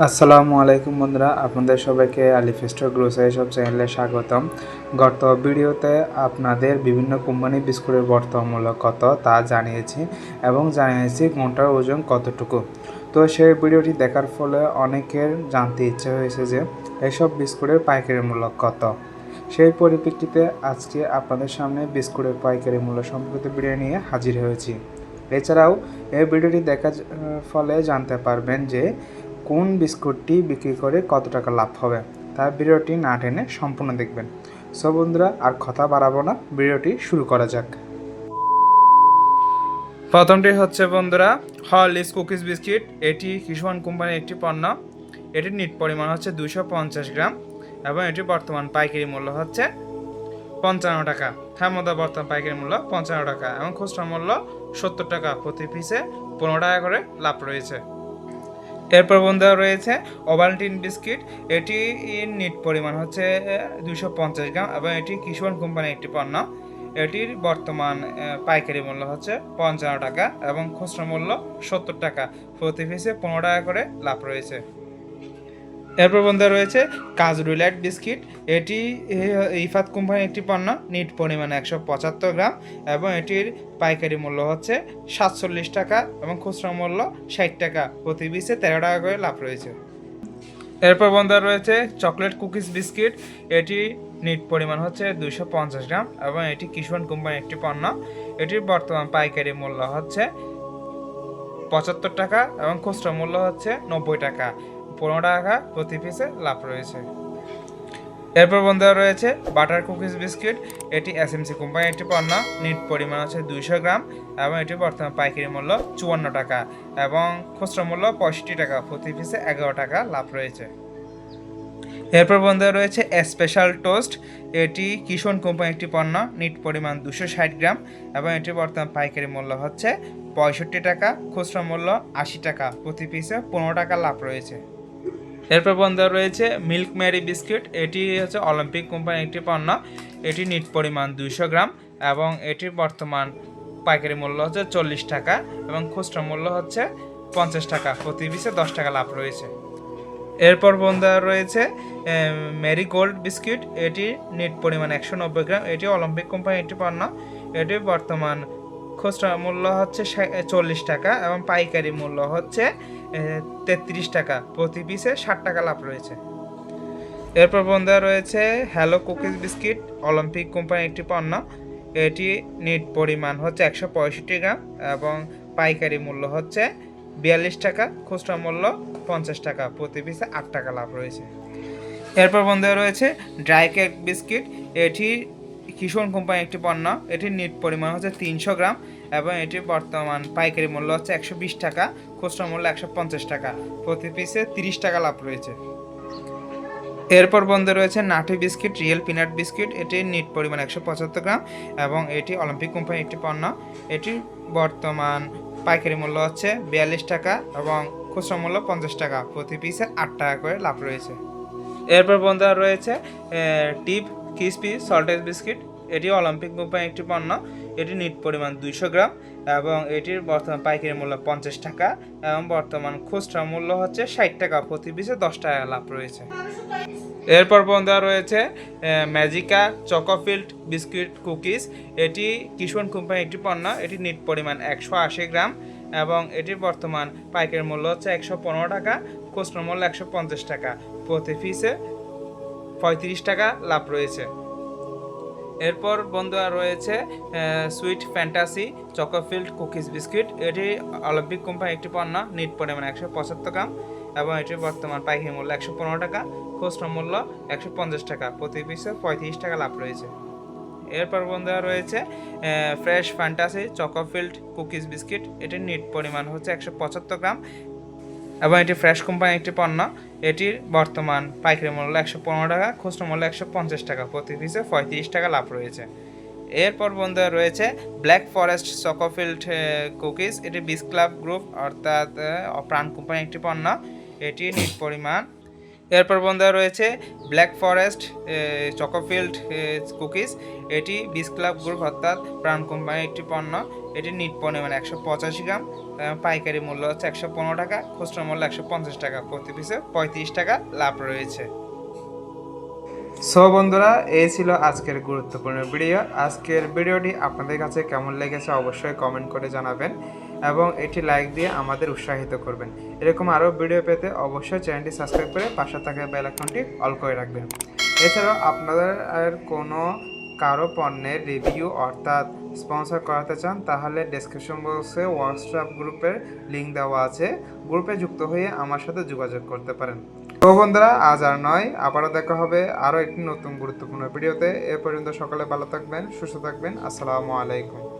আসসালামু আলাইকুম বন্ধুরা, আপনাদের সবাইকে আলিফেস্টোর গ্রোসারি সব চ্যানেলে স্বাগতম। গত ভিডিওতে আপনাদের বিভিন্ন কোম্পানি বিস্কুটের বর্তমান কত তা জানিয়েছি এবং জানিয়েছি কোনটার ওজন কতটুকু। তো সেই ভিডিওটি দেখার ফলে অনেকের জানতে ইচ্ছে হয়েছে যে এসব বিস্কুটের পাইকারি মূল্য কত। সেই পরিপ্রেক্ষিতে আজকে আপনাদের সামনে বিস্কুটের পাইকারি মূল্য সম্পর্কিত ভিডিও নিয়ে হাজির হয়েছি। এছাড়াও এই ভিডিওটি দেখার ফলে জানতে পারবেন যে কোন বিস্কুটটি বিক্রি করে কত টাকা লাভ হবে তাই ভিডিওটি না টেনে সম্পূর্ণ দেখবেন। সো বন্ধুরা, আর কথা বাড়াবো না, ভিডিওটি শুরু করা যাক। প্রথমটি হচ্ছে বন্ধুরা হরলিক্স কুকিজ বিস্কিট এটি কিষান কোম্পানির একটি পণ্য। এটির নিট পরিমাণ হচ্ছে দুশো পঞ্চাশ গ্রাম এবং এটি বর্তমান পাইকারি মূল্য হচ্ছে পঞ্চান্ন টাকা। মধ্যে বর্তমান পাইকারি মূল্য পঞ্চান্ন টাকা এবং খুচরা মূল্য সত্তর টাকা। প্রতি পিসে পনেরো টাকা করে লাভ রয়েছে। এরপর বন্ধুরা রয়েছে ওভালটিন বিস্কিট। এটি নিট পরিমাণ হচ্ছে দুশো পঞ্চাশ গ্রাম এবং এটি কিশোর কোম্পানির একটি পণ্য। এটির বর্তমান পাইকারি মূল্য হচ্ছে পঞ্চান্ন টাকা এবং খুচরা মূল্য সত্তর টাকা। প্রতি পিসে পনেরো টাকা করে লাভ রয়েছে। এরপর বন্ধুরা রয়েছে কাজু রিলাইট বিস্কিট। এটি ইফাত কোম্পানির একটি পণ্য, নিট পরিমাণ একশো পঁচাত্তর গ্রাম এবং এটির পাইকারি মূল্য হচ্ছে সাতচল্লিশ টাকা এবং খুচরা মূল্য ষাট টাকা। প্রতি পিসে তেরো টাকা করে লাভ রয়েছে। এরপর বন্ধুরা রয়েছে চকলেট কুকিজ বিস্কিট। এটি নিট পরিমাণ হচ্ছে দুশো পঞ্চাশ গ্রাম এবং এটি কিষান কোম্পানির একটি পণ্য। এটির বর্তমান পাইকারি মূল্য হচ্ছে পঁচাত্তর টাকা এবং খুচরা মূল্য হচ্ছে নব্বই টাকা। পনেরো টাকা প্রতি পিসে লাভ রয়েছে। এরপর বন্ধুরা রয়েছে বাটার কুকিজ বিস্কিট এটি এসএমসি কোম্পানির একটি পণ্য। নিট পরিমাণ হচ্ছে দুইশো গ্রাম এবং এটি বর্তমান পাইকারি মূল্য চুয়ান্ন টাকা এবং খুচরা মূল্য পঁয়ষট্টি টাকা। প্রতি পিসে এগারো টাকা লাভ রয়েছে। এরপর বন্ধুরা রয়েছে স্পেশাল টোস্ট এটি কিষণ কোম্পানির একটি পণ্য। নিট পরিমাণ দুশো ষাট গ্রাম এবং এটির বর্তমান পাইকারি মূল্য হচ্ছে পঁয়ষট্টি টাকা। খুচরা মূল্য আশি টাকা। প্রতি পিসে পনেরো টাকা লাভ রয়েছে। এরপর বন্ধুরা রয়েছে মিল্ক ম্যারি বিস্কিট। এটি হচ্ছে অলিম্পিক কোম্পানির একটি পণ্য। এটি নিট পরিমাণ দুইশো গ্রাম এবং এটির বর্তমান পাইকারি মূল্য হচ্ছে চল্লিশ টাকা এবং খুচরা মূল্য হচ্ছে পঞ্চাশ টাকা। প্রতি পিসে দশ টাকা লাভ রয়েছে। এরপর বন্ধুরা রয়েছে মেরি গোল্ড বিস্কিট। এটি নিট পরিমাণ একশো নব্বই গ্রাম। এটি অলিম্পিক কোম্পানির একটি পণ্য। এটি বর্তমান খুচরা মূল্য হচ্ছে চল্লিশ টাকা এবং পাইকারি মূল্য হচ্ছে তেত্রিশ টাকা। প্রতি পিসে ষাট টাকা লাভ রয়েছে। এরপর বন্ধুরা রয়েছে হ্যালো কুকিজ বিস্কিট অলিম্পিক কোম্পানির একটি পণ্য। এটি নিট পরিমাণ হচ্ছে একশো পঁয়ষট্টি গ্রাম এবং পাইকারি মূল্য হচ্ছে বিয়াল্লিশ টাকা, খুচরা মূল্য পঞ্চাশ টাকা, প্রতি পিসে আট টাকা লাভ রয়েছে। এরপর বন্ধুরা রয়েছে ড্রাই কেক বিস্কিট এটি কিষণ কোম্পানির একটি পণ্য। এটির নিট পরিমাণ হচ্ছে তিনশো গ্রাম এবং এটির বর্তমান পাইকারি মূল্য হচ্ছে একশো বিশ টাকা, খুচরা মূল্য একশো পঞ্চাশ টাকা। প্রতি পিসে তিরিশ টাকা লাভ রয়েছে। এরপর বন্ধু রয়েছে nutty biscuit, real peanut biscuit. এটির নিট পরিমাণ একশো পঁচাত্তর গ্রাম এবং এটি অলিম্পিক কোম্পানির একটি পণ্য। এটির বর্তমান পাইকারি মূল্য হচ্ছে বিয়াল্লিশ টাকা এবং খুচরা মূল্য পঞ্চাশ টাকা। প্রতি পিসে আট টাকা করে লাভ রয়েছে। এরপর বন্ধুরা রয়েছে টিপ ক্রিসপি সল্টেজ বিস্কিট এটি অলিম্পিক কোম্পানির একটি পণ্য। এটি নিট পরিমাণ দুইশো গ্রাম এবং এটির বর্তমান পাইকারি মূল্য পঞ্চাশ টাকা এবং বর্তমান খুচরা মূল্য হচ্ছে ষাট টাকা। প্রতি পিসে দশ টাকা লাভ রয়েছে। এরপর বন্ধুরা রয়েছে ম্যাজিকা চকোফিল্ড বিস্কিট কুকিজ এটি কিষণ কোম্পানির একটি পণ্য। এটি নিট পরিমাণ একশো আশি গ্রাম এবং এটির বর্তমান পাইকারি মূল্য হচ্ছে একশো পনেরো টাকা, খুচরা মূল্য একশো পঞ্চাশ টাকা। প্রতি পিসে পঁয়ত্রিশ টাকা লাভ রয়েছে। এরপর বন্ধুরা রয়েছে sweet fantasy, chocofield cookies biscuit. এটি অলিম্পিক কোম্পানির একটি পণ্য, নিট পরিমাণ একশো পঁচাত্তর গ্রাম এবং এটির বর্তমান পাইকারি মূল্য একশো পনেরো টাকা, খুচরা মূল্য একশো পঞ্চাশ টাকা। প্রতি পিসে পঁয়ত্রিশ টাকা লাভ রয়েছে। এরপর বন্ধুরা রয়েছে fresh fantasy, chocofield cookies biscuit. এটির নিট পরিমাণ হচ্ছে একশো পঁচাত্তর গ্রাম। এবং এটি ফ্রেশ কোম্পানি একটি পণ্য। এটির বর্তমান পাইকারি মূল্য একশো পনেরো টাকা, খুচরো মূল্য একশো পঞ্চাশ টাকা। প্রতি পিসে পঁয়ত্রিশ টাকা লাভ রয়েছে। এরপর বন্ধুরা রয়েছে ব্ল্যাক ফরেস্ট চকোফিল্ড কুকিজ এটি বিস ক্লাব গ্রুপ অর্থাৎ প্রাণ কোম্পানির একটি পণ্য। এটি নিট পরিমাণ। এরপর বন্ধুরা রয়েছে ব্ল্যাক ফরেস্ট চকোফিল্ড কুকিজ এটি বিস ক্লাব গ্রুপ অর্থাৎ প্রাণ কোম্পানির একটি পণ্য। এটি নিট পরিমাণ একশো পঁচাশি গ্রাম। পাইকারি মূল্য হচ্ছে একশো পনেরো টাকা, খুচরা মূল্য একশো পঞ্চাশ টাকা, প্রতি পিসে পঁয়ত্রিশ টাকা লাভ রয়েছে। সো বন্ধুরা, এই ছিল আজকের গুরুত্বপূর্ণ ভিডিও আজকের ভিডিওটি আপনাদের কাছে কেমন লেগেছে অবশ্যই কমেন্ট করে জানাবেন এবং এটি লাইক দিয়ে আমাদের উৎসাহিত করবেন। এরকম আরও ভিডিও পেতে অবশ্যই চ্যানেলটি সাবস্ক্রাইব করে পাশে থাকা বেল অল করে রাখবেন। এছাড়াও আপনাদের কোনো কারও পণ্যের রিভিউ অর্থাৎ স্পন্সর করাতে চান, তাহলে ডেসক্রিপশন বক্সে হোয়াটসঅ্যাপ গ্রুপের লিঙ্ক দেওয়া আছে। গ্রুপে যুক্ত হয়ে আমার সাথে যোগাযোগ করতে পারেন। তো বন্ধুরা, আজ আর নয়, আবারও দেখা হবে আরও একটি নতুন গুরুত্বপূর্ণ ভিডিওতে। এ পর্যন্ত সকালে ভালো থাকবেন, সুস্থ থাকবেন। আসসালামু আলাইকুম।